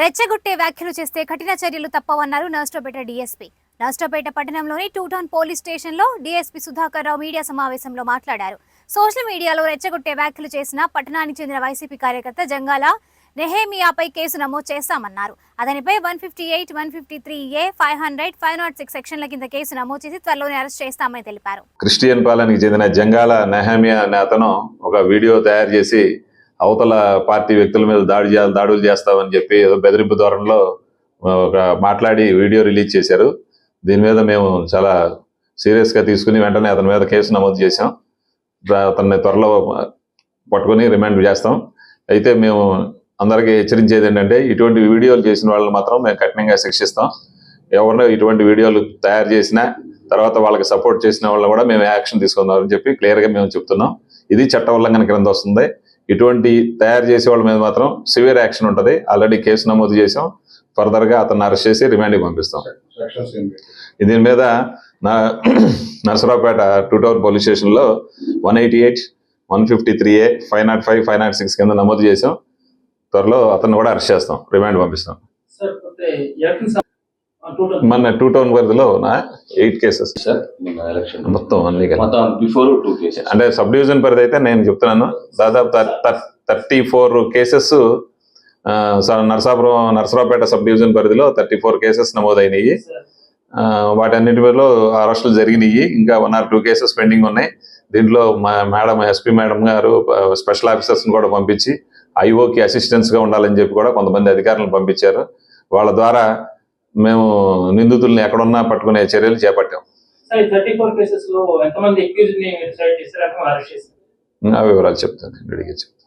రెచ్చగొట్టే వ్యాఖ్యలు చేస్తే కఠిన చర్యలు తప్పవన్నారు నర్స్టోపేట డీఎస్పీ. నర్స్టోపేట పట్టణంలోని టూ టౌన్ పోలీస్ స్టేషన్లో డీఎస్పీ సుధాకర్ రావు మీడియా సమావేశంలో మాట్లాడారు. సోషల్ మీడియాలో రెచ్చగొట్టే వ్యాఖ్యలు చేసిన పట్టణానికి చెందిన వైసీపీ కార్యకర్త జంగాల నెహేమియాపై కేసు నమోదు చేస్తామన్నారు. అతనిపై one fifty eight one fifty three A five hundred five nought six సెక్షన్ల కింద కేసు నమోదు చేసి త్వరలోనే అరెస్ట్ చేస్తామని తెలిపారు. క్రిస్టియన్ పాలనకి చెందిన జంగాల నెహమియా అనే అతను ఒక వీడియో తయారు చేసి అవతల పార్టీ వ్యక్తుల మీద దాడి చేయాలి దాడులు చేస్తామని చెప్పి ఏదో బెదిరింపు ధోరణిలో ఒక మాట్లాడి వీడియో రిలీజ్ చేశారు. దీని మీద మేము చాలా సీరియస్గా తీసుకుని వెంటనే అతని మీద కేసు నమోదు చేశాం. అతన్ని త్వరలో పట్టుకొని రిమాండ్ చేస్తాం. అయితే మేము అందరికీ హెచ్చరించేది ఏంటంటే ఇటువంటి వీడియోలు చేసిన వాళ్ళని మాత్రం మేము కఠినంగా శిక్షిస్తాం. ఎవరినో ఇటువంటి వీడియోలు తయారు చేసినా తర్వాత వాళ్ళకి సపోర్ట్ చేసిన వాళ్ళు కూడా మేము యాక్షన్ తీసుకుందాం అని చెప్పి క్లియర్గా మేము చెప్తున్నాం. ఇది చట్ట ఉల్లంఘన క్రింద వస్తుంది. ఇటువంటి తయారు చేసే వాళ్ళ మీద మాత్రం సివియర్ యాక్షన్ ఉంటుంది. ఆల్రెడీ కేసు నమోదు చేసాం ఫర్దర్గా అరెస్ట్ చేసి రిమాండ్కి పంపిస్తాం. దీని మీద నా నరసరావుపేట టూ టవర్ పోలీస్ స్టేషన్లో one eighty eight one fifty three A five nought five five nought six కింద నమోదు చేసాం త్వరలో అతన్ని కూడా అరెస్ట్ చేస్తాం. రిమాండ్ పంపిస్తాం. మన టూ టౌన్ పరిధిలో నా ఎయిట్ కేసెస్ సార్ మొత్తం అన్ని బిఫోర్ టూ కేసెస్ అంటే సబ్ డివిజన్ పరిధి అయితే నేను చెప్తున్నాను. దాదాపు thirty four cases Narasapuram Narasaraopet sub division పరిధిలో థర్టీ ఫోర్ కేసెస్ నమోదైనవి సార్ ఆ, వాటన్నిటి మీద అరెస్టులు జరిగినాయి. ఇంకా one or two cases pending ఉన్నాయి. దీంట్లో మా madam SP madam garu special officers కూడా పంపించి ఐఓకి అసిస్టెంట్స్గా ఉండాలని చెప్పి కూడా కొంతమంది అధికారులను పంపించారు. వాళ్ళ ద్వారా మేము నిందితుల్ని ఎక్కడున్నా పట్టుకునే చర్యలు చేపట్టాం. ఆ వివరాలు చెప్తాను అడిగి చెప్తాను.